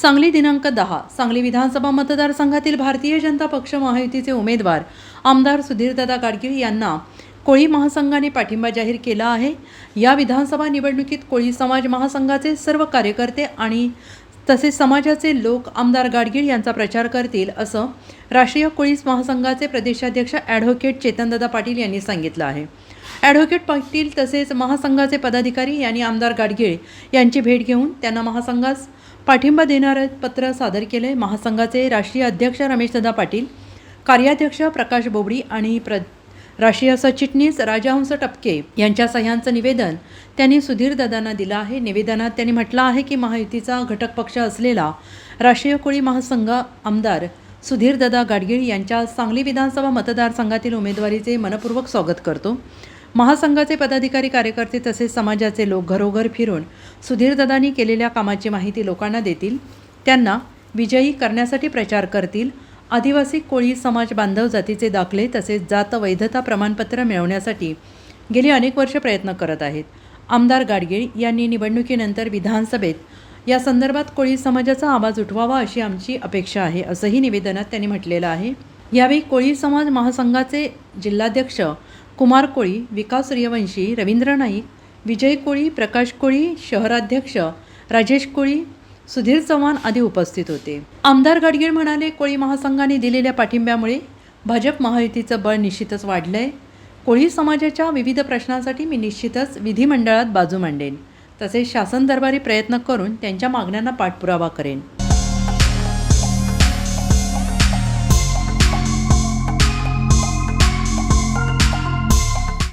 सांगली दिनांक दहा सांगली विधानसभा मतदारसंघातील भारतीय जनता पक्ष महायुतीचे उमेदवार आमदार सुधीरदादा गाडगीळ यांना कोळी महासंघाने पाठिंबा जाहीर केला आहे. या विधानसभा निवडणुकीत कोळी समाज महासंघाचे सर्व कार्यकर्ते आणि तसेच समाजाचे लोक आमदार गाडगीळ यांचा प्रचार करतील असं राष्ट्रीय कोळी महासंघाचे प्रदेशाध्यक्ष ॲडव्होकेट चेतनदादा पाटील यांनी सांगितलं आहे. ॲडव्होकेट पाटील तसेच महासंघाचे पदाधिकारी यांनी आमदार गाडगीळ यांची भेट घेऊन त्यांना महासंघास पाठिंबा देणारं पत्र सादर केले महासंघाचे राष्ट्रीय अध्यक्ष रमेशदादा पाटील कार्याध्यक्ष प्रकाश बोबडी आणि प्र राष्ट्रीय सचिटणीस राजहंस टपके यांच्या सह्यांचं निवेदन त्यांनी सुधीरदादांना दिलं आहे. निवेदनात त्यांनी म्हटलं आहे की महायुतीचा घटक पक्ष असलेला राष्ट्रीय कोळी महासंघ आमदार सुधीरदादा गाडगीळ यांच्या सांगली विधानसभा मतदारसंघातील उमेदवारीचे मनपूर्वक स्वागत करतो. महासंघाचे पदाधिकारी कार्यकर्ते तसेच समाजाचे लोक घरोघर फिरून सुधीरदादांनी केलेल्या कामाची माहिती लोकांना देतील. त्यांना विजयी करण्यासाठी प्रचार करतील. आदिवासी कोळी समाज बांधव जातीचे दाखले तसेच जात वैधता प्रमाणपत्र मिळवण्यासाठी गेली अनेक वर्ष प्रयत्न करत आहेत. आमदार गाडगीळ यांनी निवडणुकीनंतर विधानसभेत या संदर्भात कोळी समाजाचा आवाज उठवावा अशी आमची अपेक्षा आहे असंही निवेदनात त्यांनी म्हटलेलं आहे. यावेळी कोळी समाज महासंघाचे जिल्हाध्यक्ष कुमार कोळी विकास सूर्यवंशी रवींद्र नाईक विजय कोळी प्रकाश कोळी शहराध्यक्ष राजेश कोळी सुधीर चव्हाण आदी उपस्थित होते. आमदार गाडगीळ म्हणाले कोळी महासंघाने दिलेल्या पाठिंब्यामुळे भाजप महायुतीचं बळ निश्चितच वाढलं आहे कोळी समाजाच्या विविध प्रश्नांसाठी मी निश्चितच विधिमंडळात बाजू मांडेन. तसेच शासन दरबारी प्रयत्न करून त्यांच्या मागण्यांना पाठपुरावा करेन.